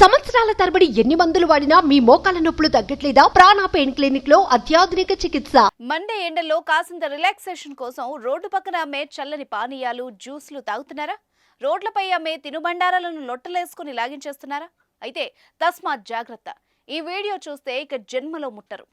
సంవత్సరాల తరబడి ఎన్ని మందులు వాడినా మీ మోకాల నొప్పులు తగ్గట్లేదా? ప్రాణ పెయిన్ క్లినిక్లో అత్యాధునిక చికిత్స. మండే ఎండల్లో కాసింత రిలాక్సేషన్ కోసం రోడ్డు పక్కన అమ్మే చల్లని పానీయాలు జ్యూస్లు తాగుతున్నారా? రోడ్లపై అమ్మే తినుబండారాలను లొట్టలేసుకుని లాగించేస్తున్నారా? అయితే తస్మాత్ జాగ్రత్త. ఈ వీడియో చూస్తే ఇక జన్మలో ముట్టరు.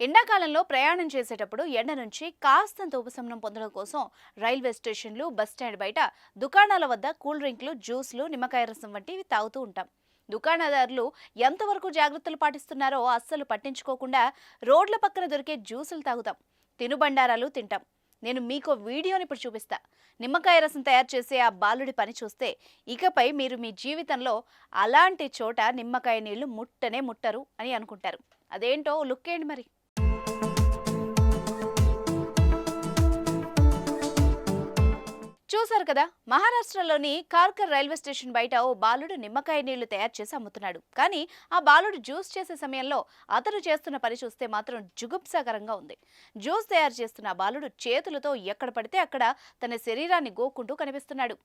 ఎండాకాలంలో ప్రయాణం చేసేటప్పుడు ఎండ నుంచి కాస్తంత ఉపశమనం పొందడం కోసం రైల్వే స్టేషన్లు బస్ స్టాండ్ బయట దుకాణాల వద్ద కూల్ డ్రింక్లు జ్యూస్లు నిమ్మకాయ రసం వంటివి తాగుతూ ఉంటాం. దుకాణదారులు ఎంతవరకు జాగ్రత్తలు పాటిస్తున్నారో అస్సలు పట్టించుకోకుండా రోడ్ల పక్కన దొరికే జ్యూసులు తాగుతాం. తినుబండారాలు తింటాం. నేను మీకు వీడియోని ఇప్పుడు చూపిస్తా. నిమ్మకాయ రసం తయారు చేసే ఆ బాలుడి పని చూస్తే ఇకపై మీరు మీ జీవితంలో అలాంటి చోట నిమ్మకాయ నీళ్ళు ముట్టనే ముట్టరు అని అనుకుంటారు. అదేంటో లుక్ ఏంటి మరి? చూశారు కదా మహారాష్ట్రలోని కార్కర్ రైల్వే స్టేషన్ బయట ఓ బాలుడు నిమ్మకాయ నీళ్ళు తయారు చేసి అమ్ముతున్నాడు. కానీ ఆ బాలుడు జ్యూస్ చేసే సమయంలో అతను చేస్తున్న పని చూస్తే మాత్రం జుగుప్సాకరంగా ఉంది. జ్యూస్ తయారు చేస్తున్న బాలుడు చేతులతో ఎక్కడ పడితే అక్కడ తన శరీరాన్ని గోకుంటూ కనిపిస్తున్నాడు.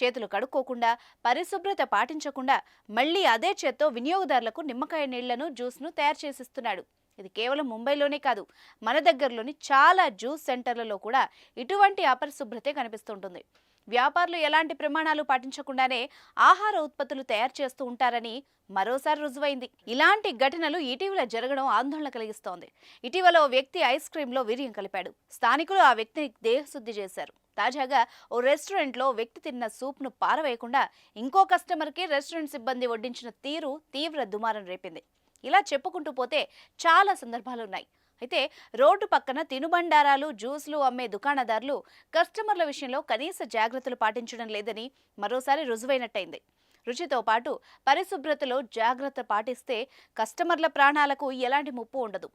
చేతులు కడుక్కోకుండా పరిశుభ్రత పాటించకుండా మళ్ళీ అదే చేత్తో వినియోగదారులకు నిమ్మకాయ నీళ్ళను జ్యూస్ను తయారు చేసిస్తున్నాడు. ఇది కేవలం ముంబైలోనే కాదు మన దగ్గరలోని చాలా జ్యూస్ సెంటర్లలో కూడా ఇటువంటి అపరిశుభ్రతే కనిపిస్తుంటుంది. వ్యాపారులు ఎలాంటి ప్రమాణాలు పాటించకుండానే ఆహార ఉత్పత్తులు తయారు చేస్తూ ఉంటారని మరోసారి రుజువైంది. ఇలాంటి ఘటనలు ఇటీవల జరగడం ఆందోళన కలిగిస్తోంది. ఇటీవల ఓ వ్యక్తి ఐస్ క్రీంలో వీర్యం కలిపాడు. స్థానికులు ఆ వ్యక్తిని దేహశుద్ధి చేశారు. తాజాగా ఓ రెస్టారెంట్లో వ్యక్తి తిన్న సూప్ను పారవేయకుండా ఇంకో కస్టమర్కి రెస్టారెంట్ సిబ్బంది వడ్డించిన తీరు తీవ్ర దుమారం రేపింది. ఇలా చెప్పుకుంటూ పోతే చాలా సందర్భాలున్నాయి. అయితే రోడ్డు పక్కన తినుబండారాలు జ్యూస్లు అమ్మే దుకాణదారులు కస్టమర్ల విషయంలో కనీస జాగ్రత్తలు పాటించడం లేదని మరోసారి రుజువైనట్టయింది. రుచితో పాటు పరిశుభ్రతలో జాగ్రత్త పాటిస్తే కస్టమర్ల ప్రాణాలకు ఎలాంటి ముప్పు ఉండదు.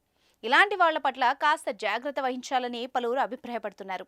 ఇలాంటి వాళ్ళ పట్ల కాస్త జాగ్రత్త వహించాలని పలువురు అభిప్రాయపడుతున్నారు.